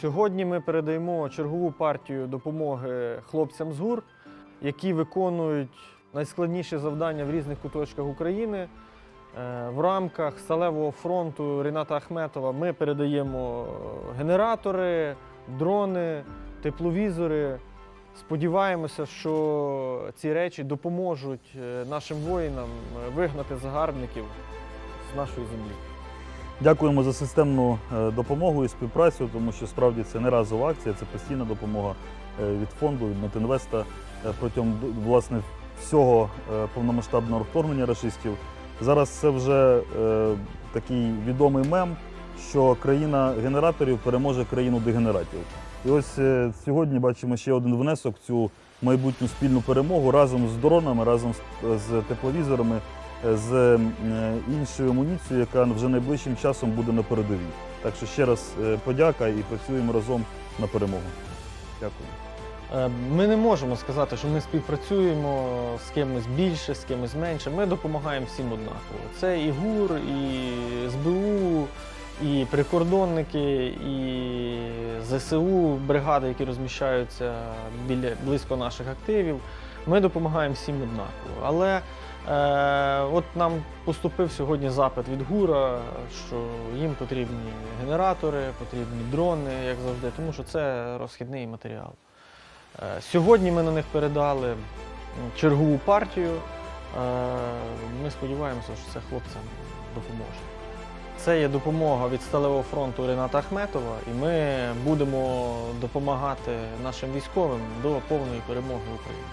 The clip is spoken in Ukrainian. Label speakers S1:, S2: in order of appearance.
S1: Сьогодні ми передаємо чергову партію допомоги хлопцям з ГУР, які виконують найскладніші завдання в різних куточках України. Е, В рамках сталевого фронту Ріната Ахметова ми передаємо генератори, дрони, тепловізори. Сподіваємося, що ці речі допоможуть е, нашим воїнам е, вигнати загарбників з нашої землі.
S2: Дякуємо за системну е, допомогу і співпрацю, тому що справді це не разова акція, це постійна допомога е, від фонду, від Метинвеста е, протягом власне всього повномасштабного вторгнення рашистів. Зараз це вже такий відомий мем, що країна генераторів переможе країну дегенератів. І ось сьогодні бачимо ще один внесок в цю майбутню спільну перемогу разом з дронами, разом з, тепловізорами, з е, іншою амуніцією, яка вже найближчим часом буде на передовій. Так що ще раз е, подяка і працюємо разом на перемогу. Дякую.
S1: Е, Ми не можемо сказати, що ми співпрацюємо з кимось більше, з кимось менше. Ми допомагаємо всім однаково. Це і ГУР, і СБУ, і прикордонники, і ЗСУ, бригади, які розміщаються біля близько наших активів. Ми допомагаємо всім однаково. Але е, от нам поступив сьогодні запит від ГУРа, що їм потрібні генератори, потрібні дрони, як завжди, тому що це розхідний матеріал. Е, Сьогодні ми на них передали чергову партію. Е, Ми сподіваємося, що це хлопцям допоможе. Це є допомога від Сталевого фронту Рената Ахметова, і ми будемо допомагати нашим військовим до повної перемоги України.